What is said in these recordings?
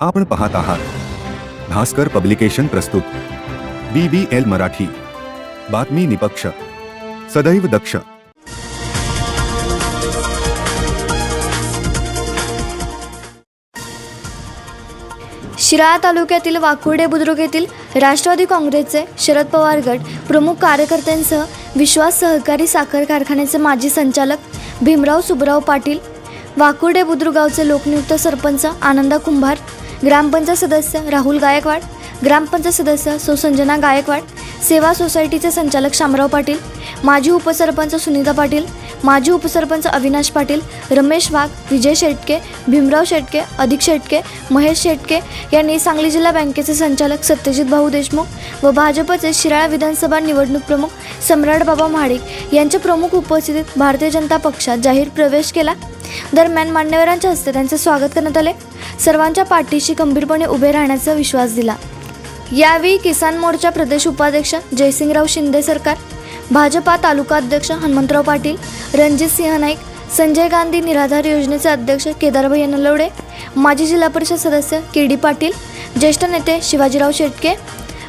आपण पाहत आहात. भास्कर पब्लिकेशन प्रस्तुत. B B L Marathi. बातमी निपक्ष. सदैव दक्ष. शिराळा तालुक्यातील वाकुर्डे बुद्रुक येथील राष्ट्रवादी काँग्रेसचे शरद पवार गट प्रमुख कार्यकर्त्यांसह विश्वास सहकारी साखर कारखान्याचे माजी संचालक भीमराव सुबराव पाटील वाकुर्डे बुद्रुगावचे लोकनियुक्त सरपंच आनंदा कुंभार ग्रामपंचायत सदस्य राहुल गायकवाड ग्रामपंचायत सदस्य सुसंजना गायकवाड सेवा सोसायटीचे संचालक शामराव पाटील माजी उपसरपंच सुनीता पाटील माजी उपसरपंच अविनाश पाटील रमेश वाघ विजय शेटके भीमराव शेटके अधिक शेटके महेश शेटके यांनी सांगली जिल्हा बँकेचे संचालक सत्यजित भाऊ देशमुख व भाजपचे शिराळा विधानसभा निवडणूक प्रमुख सम्राट बाबा महाडिक यांच्या प्रमुख उपस्थितीत भारतीय जनता पक्षात जाहीर प्रवेश केला. दरम्यान मान्यवरांच्या हस्ते त्यांचे स्वागत करण्यात आले सर्वांच्या पाठीशी गंभीरपणे उभे राहण्याचा विश्वास दिला. यावेळी किसान मोर्चा प्रदेश उपाध्यक्ष जयसिंगराव शिंदे सरकार भाजपा तालुका अध्यक्ष हनुमंतराव पाटील रणजित सिंह नाईक संजय गांधी निराधार योजनेचे अध्यक्ष केदारभाई नलवडे माजी जिल्हा परिषद सदस्य के डी पाटील ज्येष्ठ नेते शिवाजीराव शेटके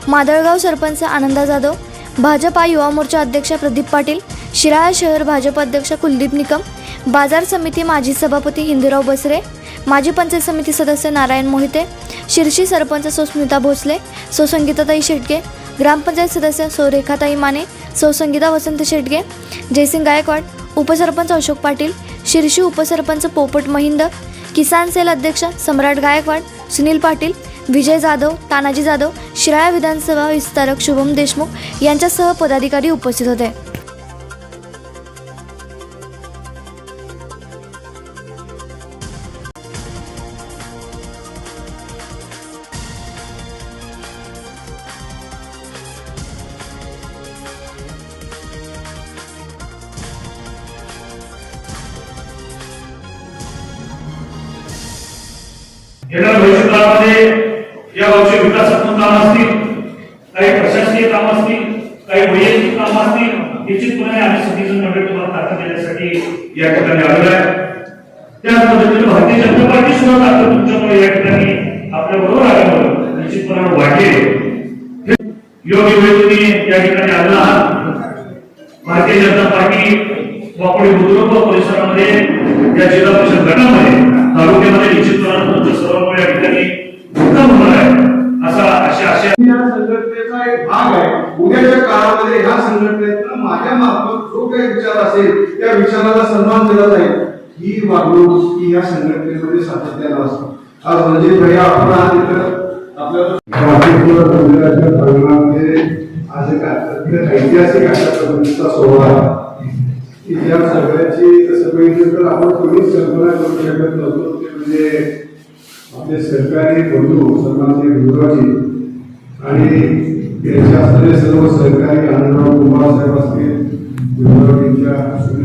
मादळगाव सरपंच आनंदा जाधव भाजपा युवा मोर्चा अध्यक्ष प्रदीप पाटील शिराळा शहर भाजप अध्यक्ष कुलदीप निकम बाजार समिती माजी सभापती हिंदूराव बसरे माजी पंचायत समिती सदस्य नारायण मोहिते शिर्शी सरपंच सुस्मिता भोसले सौ शेटगे शेटके ग्रामपंचायत सदस्य सौरेखाताई माने सौसंगीता वसंत शेटगे जयसिंग गायकवाड उपसरपंच अशोक पाटील शिर्शी उपसरपंच पोपट महिंद किसान सेल अध्यक्ष सम्राट गायकवाड सुनील पाटील विजय जाधव तानाजी जाधव शिराळा विधानसभा विस्तारक शुभम देशमुख यांच्यासह पदाधिकारी उपस्थित होते. येणाऱ्या भविष्यकाळामध्ये या गावचे विकासात्मक काम असतील काही प्रशासकीय काम असतील काही वैयक्तिक काम असतील निश्चितपणे आम्ही सगळीजण मंडळी तुम्हाला ताकद देण्यासाठी या ठिकाणी आलेलो आहे. त्याच पद्धतीने भारतीय जनता पार्टी सुद्धा ताकद तुमच्यामुळे या ठिकाणी आपल्या बरोबर आल्यामुळे निश्चितपणे वाढली योग्य वेळी तुम्ही या ठिकाणी आहात. भारतीय जनता पार्टी वाकोडी बुद्रुक परिसरामध्ये, या जिल्हा परिषद गटामध्ये, तालुक्यामध्ये निश्चितपणे तुमचं सर्व या ठिकाणी उत्तम होणार आहे. असा अशा अशा या संघटनेचा एक भाग आहे. उद्याच्या काळामध्ये ह्या संघटनेतनं माझ्या मार्फत जो काही विचार असेल त्या विचाराला सन्मान दिला जाईल. ही वागणूक ही या संघटनेमध्ये सातत्यानं असते. आज रणजित भैया आपण आज इथं आपल्याला वाटेश्वर मंदिराच्या प्रांगणामध्ये आज एक अत्यंत ऐतिहासिक अशा पद्धतीचा सोहळा की सगळ्याची तर आपण कोणीच कल्पना करू शकत नव्हतो. ते म्हणजे आपले सरकारी बंधू हो, सन्माननीय गुरुराजी आणि त्यांच्या असलेले सर्व सरकारी आनंदराव कुमार साहेब असतील गुरुराजींच्या